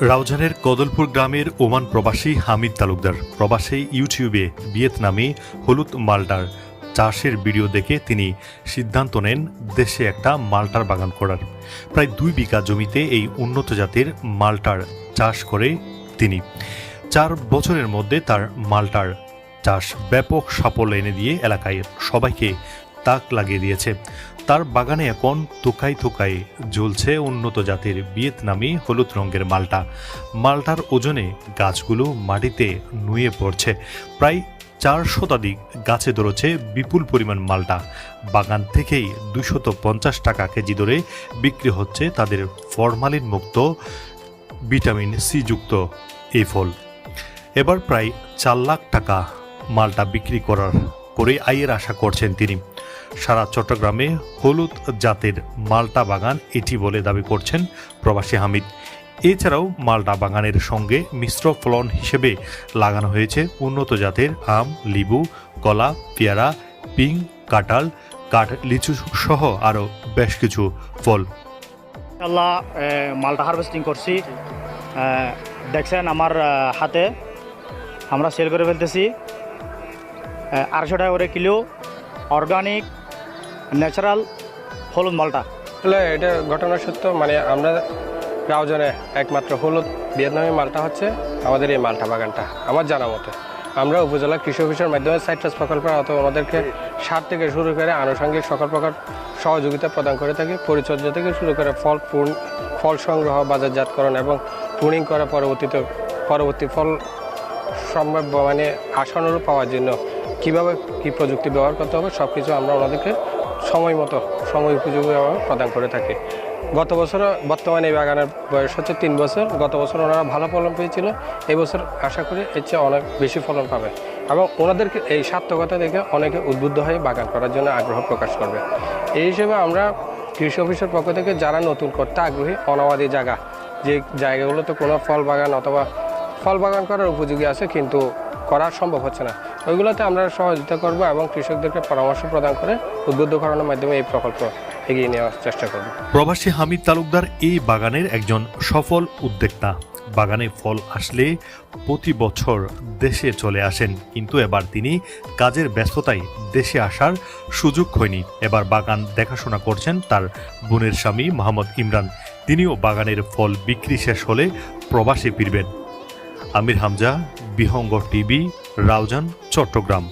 রাউজানের কদলপুর গ্রামের ওমান প্রবাসী হামিদ তালুকদার প্রবাসী ইউটিউবে ভিয়েতনামে হলুদ মালটার চাষের ভিডিও দেখে তিনি সিদ্ধান্ত নেন দেশে একটা মালটার বাগান করার। প্রায় দুই বিঘা জমিতে এই উন্নত জাতের মালটার চাষ করে তিনি। চার বছরের মধ্যে তার মালটার চাষ ব্যাপক সাফল্য এনে দিয়ে এলাকায় সবাইকে তাক লাগিয়ে দিয়েছে। তার বাগানে এখন থোকাই থোকাই ঝুলছে উন্নত জাতের ভিয়েতনামি হলুদ রঙের মালটা। মালটার ওজনে গাছগুলো মাটিতে নুয়ে পড়ছে। প্রায় চার শতাধিক গাছে ধরেছে বিপুল পরিমাণ মালটা। বাগান থেকেই দুশত পঞ্চাশ টাকা কেজি দরে বিক্রি হচ্ছে তাদের ফরমালিন মুক্ত ভিটামিন সি যুক্ত এই ফল। এবার প্রায় চার লাখ টাকা মালটা বিক্রি করার করে আয়ের আশা করছেন তিনি। সারা চট্টগ্রামে হলুদ জাতের মালটা বাগান এটি বলে দাবি করছেন প্রবাসী হামিদ। এছাড়াও মালটা বাগানের সঙ্গে মিশ্র ফলন হিসেবে লাগানো হয়েছে উন্নত জাতের আম, লিবু, কলা, পেয়ারা, পিং, কাঁঠাল কাঠ লিচু সহ আরও বেশ কিছু ফল। আল্লাহ মালটা হারভেস্টিং করছি। দেখছেন আমার হাতে। আমরা সেল করে ফেলতেছি। আড়াইশো টাকা করে কিলো। অর্গানিক, ন্যাচারাল, হলুদ মালটা। আসলে এটা ঘটনা সত্য মানে আমরা রাউজনে একমাত্র হলুদ ভিয়েতনামি মালটা হচ্ছে আমাদের এই মালটা, বাগানটা, আমার জানা মতে। আমরা উপজেলা কৃষি অফিসের মাধ্যমে সাইট্রাস প্রকল্পের অথবা আমাদেরকে সার থেকে শুরু করে আনুষঙ্গিক সকল প্রকার সহযোগিতা প্রদান করে থাকি, পরিচর্যা থেকে শুরু করে ফল পূর্ণ ফল সংগ্রহ, বাজারজাতকরণ এবং প্রুনিং করা পরবর্তীতে, পরবর্তী ফল সম্ভাব্য মানে আশানুরূপ পাওয়ার জন্য কীভাবে কী প্রযুক্তি ব্যবহার করতে হবে সব কিছু আমরা ওনাদেরকে সময় মতো, সময় উপযোগীভাবে প্রদান করে থাকি। গত বছর, বর্তমানে এই বাগানের বয়স হচ্ছে তিন বছর। গত বছর ওনারা ভালো ফলন পেয়েছিল। এই বছর আশা করি এর চেয়ে অনেক বেশি ফলন পাবে এবং ওনাদেরকে এই সার্থকতা দেখে অনেকে উদ্বুদ্ধ হয়ে বাগান করার জন্য আগ্রহ প্রকাশ করবে। এই হিসেবে আমরা কৃষি অফিসের পক্ষ থেকে যারা নতুন করতে আগ্রহী, অনাবাদী জায়গা, যে জায়গাগুলোতে কোনো ফল বাগান অথবা ফল বাগান করার উপযোগী আছে, কিন্তু করা সম্ভব হচ্ছে না। ওইগুলোতে আমরা সহযোগিতা করব এবং কৃষকদেরকে পরামর্শ প্রদান করে উদ্বুদ্ধ করানোর মাধ্যমে এই প্রকল্প এগিয়ে নেওয়ার চেষ্টা করব। প্রবাসী হামিদ তালুকদার এই বাগানের একজন সফল উদ্যোক্তা। বাগানে ফল আসলে প্রতি বছর দেশে চলে আসেন, কিন্তু এবার তিনি কাজের ব্যস্ততায় দেশে আসার সুযোগ হয়নি এবার বাগান দেখাশোনা করছেন তার বোনের স্বামী মোহাম্মদ ইমরান। তিনিও বাগানের ফল বিক্রি শেষ হলে প্রবাসে ফিরবেন। আমির হামজা, বিহঙ্গ টিভি রাউজান চট্টগ্রাম।